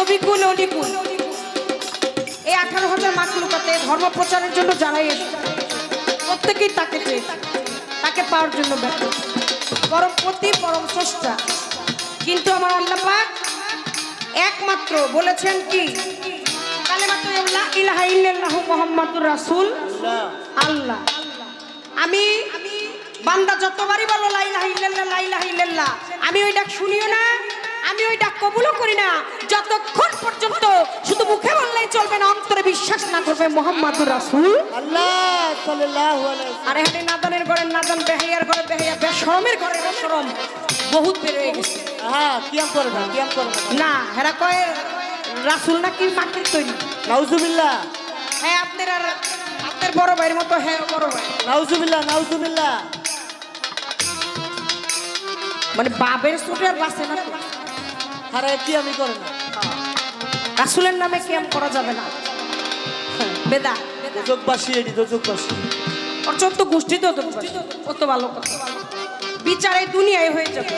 নবিকুল অলিকুল এই আঠারো হাজার মাকলুকাতে ধর্ম প্রচারের জন্য যারাই এসেছে প্রত্যেকেই তাকে চেয়েছে তাকে পাওয়ার জন্য ব্যর্থ। পরম পতি পরম স্রষ্টা। কিন্তু আমার আল্লাহ পাক একমাত্র বলেছেন কি? মুহাম্মাদুর রাসূল। আল্লাহ। আমি বান্দা যতবারই বলো ইল্লাল্লাহ, আমি ওই ডাক শুনিও না। আমি ওই ডাক কবুলও করি না। যতক্ষণ পর্যন্ত শুধু মুখে বললেই চলবে না অন্তরে বিশ্বাস না করবে মোহাম্মদুর রাসূল। আল্লাহ সাল্লাল্লাহু আলাইহি আর এখানে নাদানের ঘরে নাদান বেহাইয়ার ঘরে বেহাইয়া বেশরমের ঘরে বেশরম বহুত বের হয়ে গেছে। হ্যাঁ কিয়াম করে না কিয়াম করে না। হেরা কয় রাসূল নাকি মাটির তৈরি? নাউজুবিল্লাহ। হ্যাঁ আপনার আর আপনার বড় ভাইয়ের মতো হ্যাঁ বড় ভাই। নাউজুবিল্লাহ নাউজুবিল্লাহ। মানে বাবের সুটে আর বাসে না আরে কি আমি করে না। রাসূলের নামে কেম করা যাবে না। হ্যাঁ, বেদা। দোজকবাসী এটি দোজকবাসী। ওর চোদ্দ গোষ্ঠী তো কত ভালো কথা। বিচার এই দুনিয়ায় হয়ে যাবে।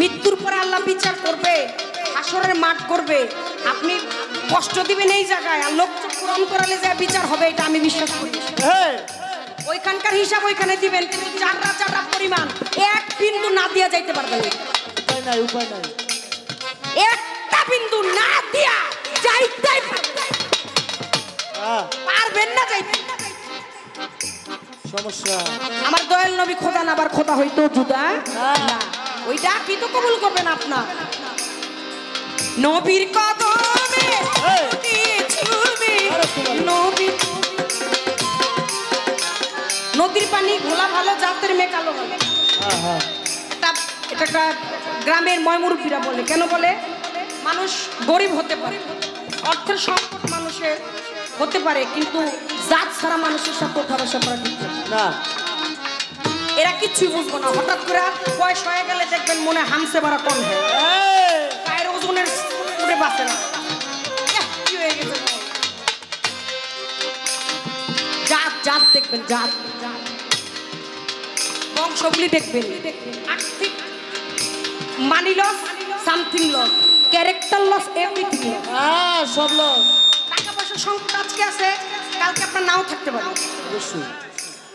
মৃত্যুর পরে আল্লাহ বিচার করবে হাসরের মাঠ করবে। আপনি কষ্ট দিবেন এই জায়গায় আর লোক পূরণ করালে যা বিচার হবে এটা আমি বিশ্বাস করি। হ্যাঁ। ওইখানকার হিসাব ওইখানে দিবেন কিন্তু চারটা চারটা পরিমাণ এক বিন্দু না দিয়া যাইতে পারবেন উপায় নাই উপায় নাই। একটা বিন্দু না দিয়া যাইতেই পারবেন না। যাইতে। সমস্যা। আমার দয়াল নবী খোদা না আবার খোদা হইতো জুদা হ্যাঁ। না ওইটা কি তো কবুল করবেন আপনার। নবীর কদমে। ছুবে আরে নবী নদীর পানি ঘোলা ভালো জাতের মেয়ে কালো ভালো এটা এটা একটা গ্রামের ময়মুরব্বীরা বলে। কেন বলে? মানুষ গরিব হতে পারে। অর্থের সংকট মানুষের হতে পারে কিন্তু জাত ছাড়া মানুষের সাথে বসা করা না। এরা কিচ্ছুই বুঝব না। হঠাৎ করে বয়স হয়ে গেলে দেখবেন মনে হামসে বাড়া কম হয় পায়ের ওজনের উঠে বাঁচে না। হয়ে জাত জাত দেখবেন জাত। জাত। বংশগুলি দেখবেন। আর্থিক money loss something loss character loss everything হ্যাঁ সব লস টাকা পয়সার সংকট আজকে আছে কালকে আপনার নাও থাকতে পারে। অবশ্যই।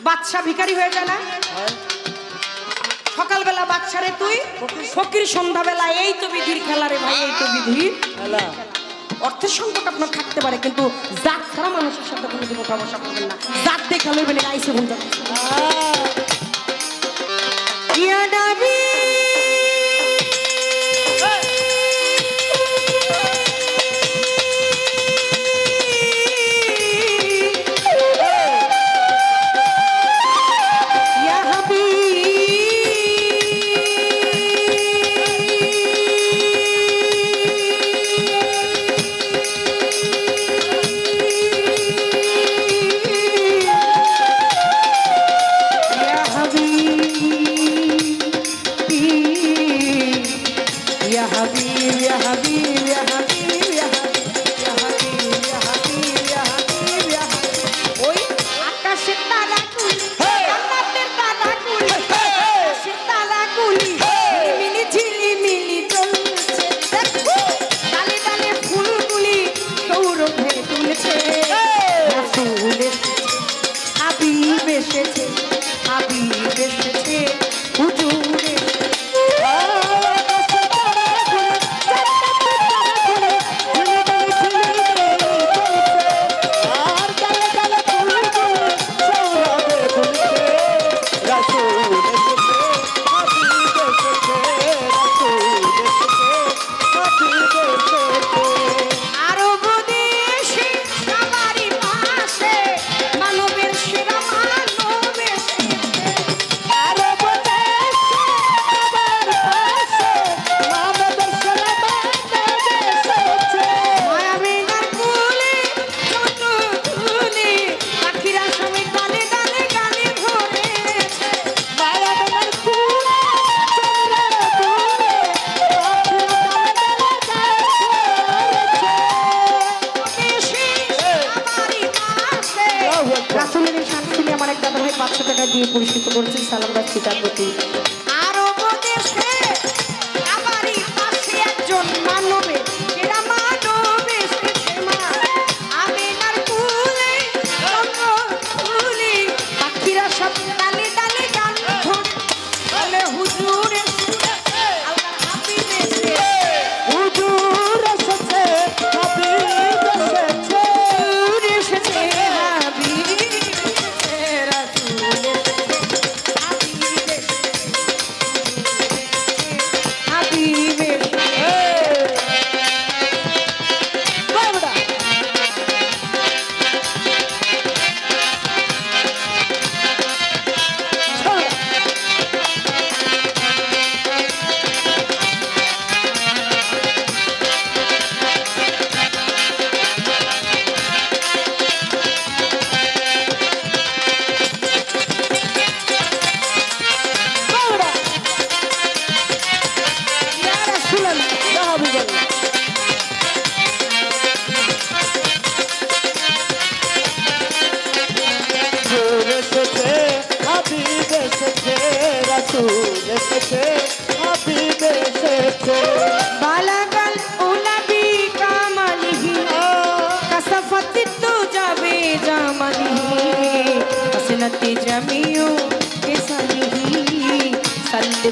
বাচ্চা ভিখারি হয়ে যায় না? হয়। সকালবেলা বাচ্চারে তুই ফকির। সন্ধ্যাবেলা এই তো বিধির খেলা রে ভাই এই তো বিধি। হেলা অর্থের সংকট আপনার থাকতে পারে কিন্তু জাত ছাড়া মানুষের সাথে কোনোদিন ওঠা বসা করবেন না। জাত দেখে লইবেন না আইসে বলতে পিতা প্রতি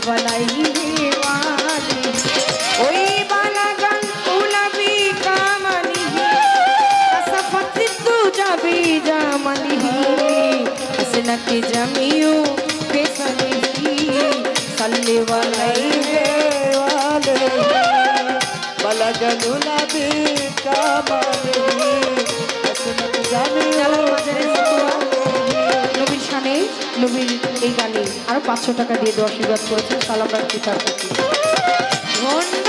বানাইলি বানি ওই বানাগান তুলাবি কামানি কসফতি তু যাবি জামানি আসলাকে জামিউ বেসনি সাল্লি বানাইলে বানাগান তুলাবি কামানি। পাঁচশো টাকা দিয়ে দোয়া আশীর্বাদ করেছেন সালাম রাখছি তার প্রতি। ধন্যবাদ।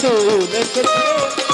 চলে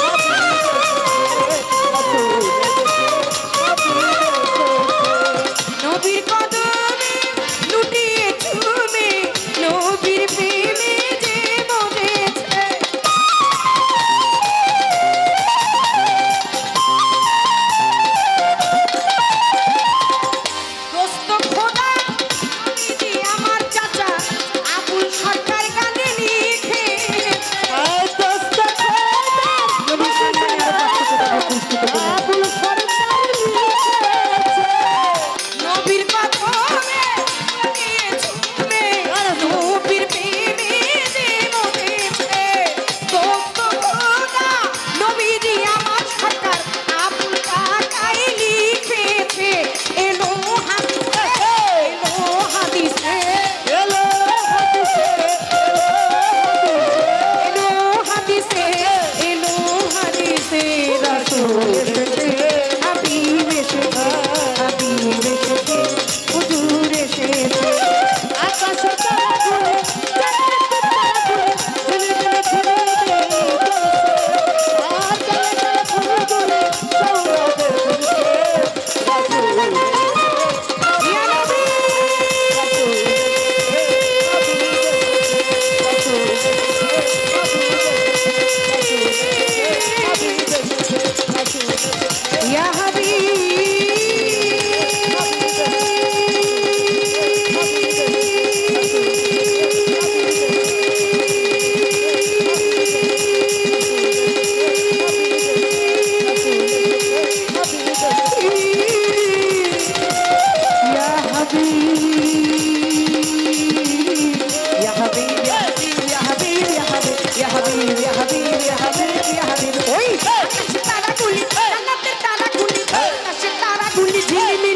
রসুল Yeah.